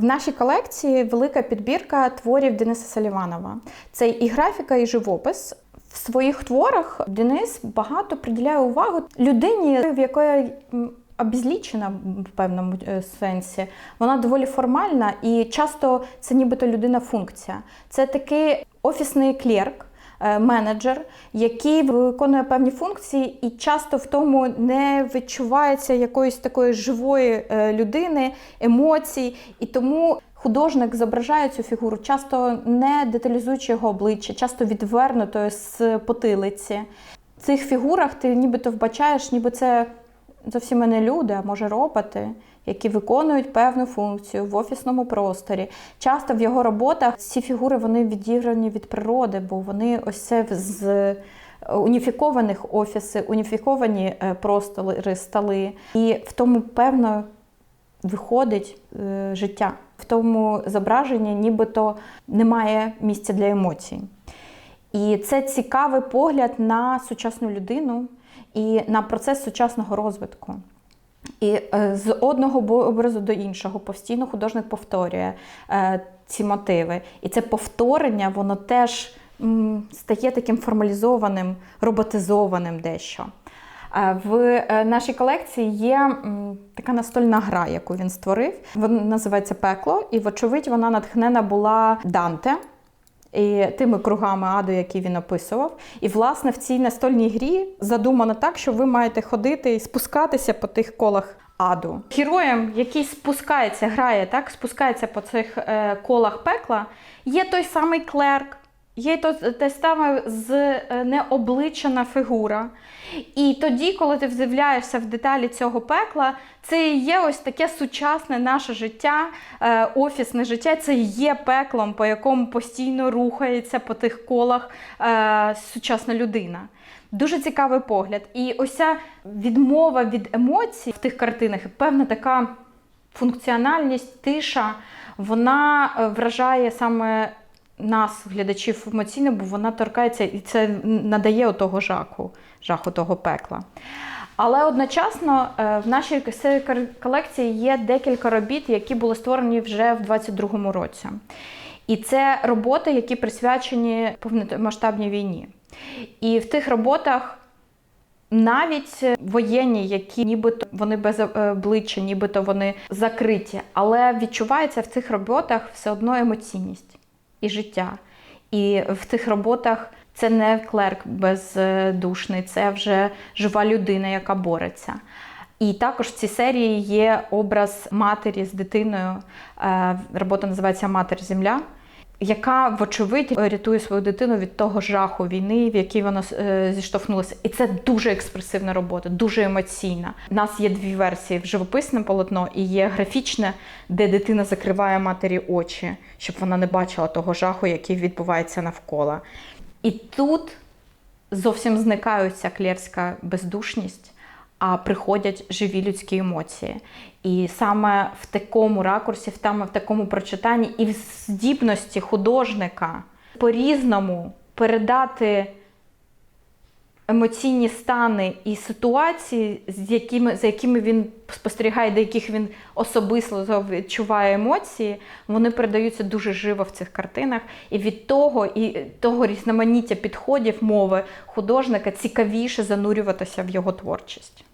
В нашій колекції велика підбірка творів Дениса Саліванова. Це і графіка, і живопис. В своїх творах Денис багато приділяє увагу людині, в якої обізлічена в певному е, сенсі. Вона доволі формальна і часто це нібито людина функція. Це такий офісний клерк. Е, Менеджер, який виконує певні функції, і часто в тому не відчувається якоїсь такої живої е, людини, емоцій. І тому художник зображає цю фігуру, часто не деталізуючи його обличчя, часто відвернутою з потилиці. В цих фігурах ти нібито вбачаєш, ніби це зовсім не люди, а може роботи, які виконують певну функцію в офісному просторі. Часто в його роботах ці фігури вони відіграні від природи, бо вони ось це з е, уніфікованих офіси, уніфіковані е, простори, столи. І в тому певно виходить е, життя. В тому зображенні нібито немає місця для емоцій. І це цікавий погляд на сучасну людину і на процес сучасного розвитку. І е, з одного образу до іншого постійно художник повторює е, ці мотиви. І це повторення, воно теж стає таким формалізованим, роботизованим дещо. Е, В нашій колекції є така настольна гра, яку він створив. Вона називається Пекло, і, вочевидь, вона натхнена була Данте і тими кругами аду, які він описував. І, власне, в цій настольній грі задумано так, що ви маєте ходити і спускатися по тих колах аду. Героєм, який спускається, грає, так, спускається по цих е, колах пекла, є той самий клерк. Є то те саме з е, необличена фігура. І тоді, коли ти вдивляєшся в деталі цього пекла, це є ось таке сучасне наше життя, е, офісне життя. Це є пеклом, по якому постійно рухається по тих колах е, сучасна людина. Дуже цікавий погляд. І ось ця відмова від емоцій в тих картинах, певна така функціональність, тиша, вона е, вражає саме нас, глядачів емоційно, бо вона торкається і це надає отого жаху, жаху того пекла. Але одночасно е, в нашій колекції є декілька робіт, які були створені вже в 22-му році. І це роботи, які присвячені повномасштабній війні. І в тих роботах навіть воєнні, які нібито вони без е, обличчя, нібито вони закриті, але відчувається в цих роботах все одно емоційність і життя. І в цих роботах це не клерк бездушний, це вже жива людина, яка бореться. І також в цій серії є образ матері з дитиною. Е, Робота називається Матер Земля яка, вочевидь, рятує свою дитину від того жаху війни, в якій вона е, зіштовхнулася. І це дуже експресивна робота, дуже емоційна. У нас є дві версії: живописне полотно і є графічне, де дитина закриває матері очі, щоб вона не бачила того жаху, який відбувається навколо. І тут зовсім зникає ця клерська бездушність. А приходять живі людські емоції. І саме в такому ракурсі, в там в такому прочитанні і в здібності художника по-різному передати емоційні стани і ситуації, з якими, за якими він спостерігає, до яких він особисто відчуває емоції, вони передаються дуже живо в цих картинах. І від того, і того різноманіття підходів мови художника цікавіше занурюватися в його творчість.